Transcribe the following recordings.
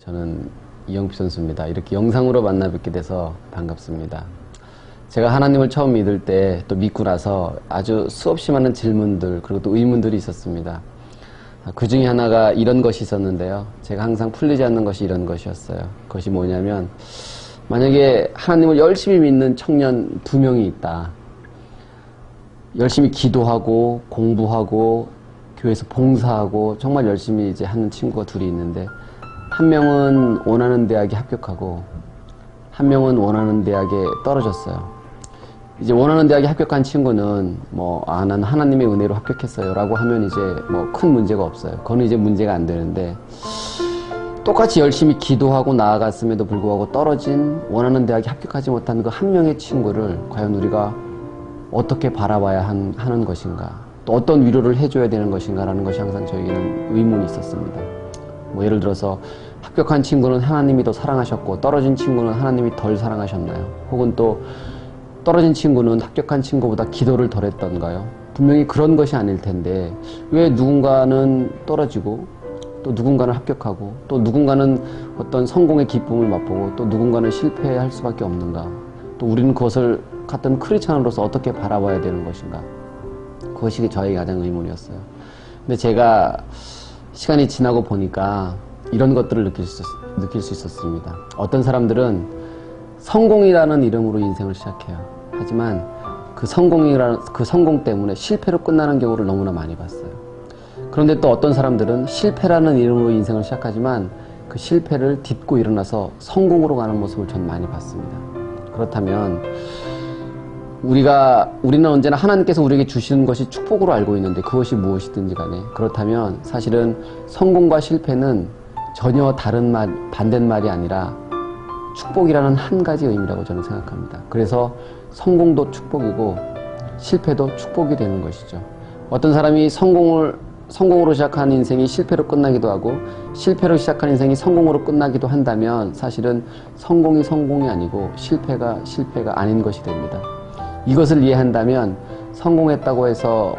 저는 이영필 선수입니다. 이렇게 영상으로 만나 뵙게 돼서 반갑습니다. 제가 하나님을 처음 믿을 때 또 믿고 나서 아주 수없이 많은 질문들 그리고 또 의문들이 있었습니다. 그 중에 하나가 이런 것이 있었는데요. 제가 항상 풀리지 않는 것이 이런 것이었어요. 그것이 뭐냐면 만약에 하나님을 열심히 믿는 청년 두 명이 있다. 열심히 기도하고 공부하고 교회에서 봉사하고 정말 열심히 이제 하는 친구가 둘이 있는데 한 명은 원하는 대학에 합격하고 한 명은 원하는 대학에 떨어졌어요. 이제 원하는 대학에 합격한 친구는 뭐, 아, 난 하나님의 은혜로 합격했어요. 라고 하면 이제 뭐 큰 문제가 없어요. 그건 이제 문제가 안 되는데 똑같이 열심히 기도하고 나아갔음에도 불구하고 떨어진 원하는 대학에 합격하지 못한 그 한 명의 친구를 과연 우리가 어떻게 바라봐야 한- 하는 것인가 또 어떤 위로를 해줘야 되는 것인가라는 것이 항상 저에게는 의문이 있었습니다. 뭐 예를 들어서 합격한 친구는 하나님이 더 사랑하셨고 떨어진 친구는 하나님이 덜 사랑하셨나요? 혹은 또 떨어진 친구는 합격한 친구보다 기도를 덜 했던가요? 분명히 그런 것이 아닐 텐데 왜 누군가는 떨어지고 또 누군가는 합격하고 또 누군가는 어떤 성공의 기쁨을 맛보고 또 누군가는 실패할 수밖에 없는가? 또 우리는 그것을 같은 크리스찬으로서 어떻게 바라봐야 되는 것인가? 그것이 저에게 가장 의문이었어요. 근데 제가 시간이 지나고 보니까 이런 것들을 느낄 수, 있- 느낄 수 있었습니다. 어떤 사람들은 성공이라는 이름으로 인생을 시작해요. 하지만 그 성공이라는, 그 성공 때문에 실패로 끝나는 경우를 너무나 많이 봤어요. 그런데 또 어떤 사람들은 실패라는 이름으로 인생을 시작하지만 그 실패를 딛고 일어나서 성공으로 가는 모습을 전 많이 봤습니다. 그렇다면 우리가 우리는 언제나 하나님께서 우리에게 주시는 것이 축복으로 알고 있는데 그것이 무엇이든지 간에 그렇다면 사실은 성공과 실패는 전혀 다른 말 반대말이 아니라 축복이라는 한 가지 의미라고 저는 생각합니다. 그래서 성공도 축복이고 실패도 축복이 되는 것이죠. 어떤 사람이 성공을 성공으로 시작한 인생이 실패로 끝나기도 하고 실패로 시작한 인생이 성공으로 끝나기도 한다면 사실은 성공이 성공이 아니고 실패가 실패가 아닌 것이 됩니다. 이것을 이해한다면 성공했다고 해서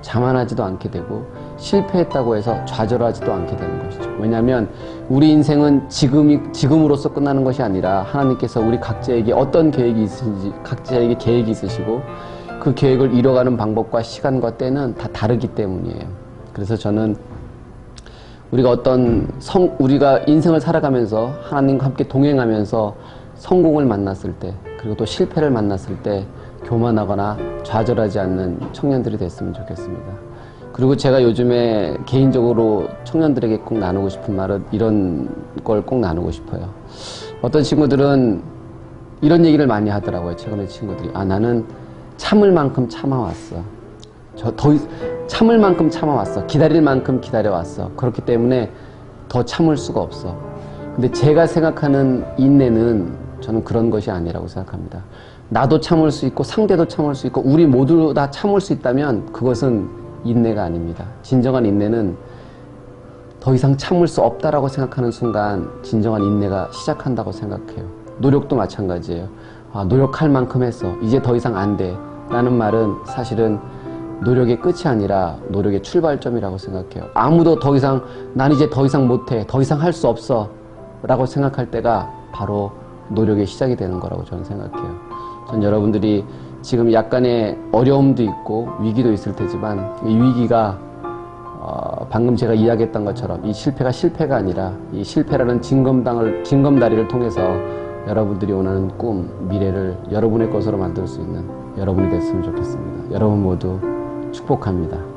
자만하지도 않게 되고 실패했다고 해서 좌절하지도 않게 되는 것이죠. 왜냐하면 우리 인생은 지금이 지금으로서 끝나는 것이 아니라 하나님께서 우리 각자에게 어떤 계획이 있으신지 각자에게 계획이 있으시고 그 계획을 이뤄가는 방법과 시간과 때는 다 다르기 때문이에요. 그래서 저는 우리가 어떤 성, 우리가 인생을 살아가면서 하나님과 함께 동행하면서 성공을 만났을 때, 그리고 또 실패를 만났을 때 교만하거나 좌절하지 않는 청년들이 됐으면 좋겠습니다. 그리고 제가 요즘에 개인적으로 청년들에게 꼭 나누고 싶은 말은 이런 걸 꼭 나누고 싶어요. 어떤 친구들은 이런 얘기를 많이 하더라고요. 최근에 친구들이. 아, 나는 참을 만큼 참아왔어. 저 더 참을 만큼 참아왔어. 기다릴 만큼 기다려왔어. 그렇기 때문에 더 참을 수가 없어. 근데 제가 생각하는 인내는 저는 그런 것이 아니라고 생각합니다. 나도 참을 수 있고 상대도 참을 수 있고 우리 모두 다 참을 수 있다면 그것은 인내가 아닙니다. 진정한 인내는 더 이상 참을 수 없다라고 생각하는 순간 진정한 인내가 시작한다고 생각해요. 노력도 마찬가지예요. 아, 노력할 만큼 했어. 이제 더 이상 안 돼. 라는 말은 사실은 노력의 끝이 아니라 노력의 출발점이라고 생각해요. 아무도 더 이상 난 이제 더 이상 못해. 더 이상 할 수 없어. 라고 생각할 때가 바로 노력의 시작이 되는 거라고 저는 생각해요. 전 여러분들이 지금 약간의 어려움도 있고 위기도 있을 테지만 이 위기가 어, 방금 제가 이야기했던 것처럼 이 실패가 실패가 아니라 이 실패라는 징검당을 징검다리를 통해서 여러분들이 원하는 꿈, 미래를 여러분의 것으로 만들 수 있는 여러분이 됐으면 좋겠습니다. 여러분 모두 축복합니다.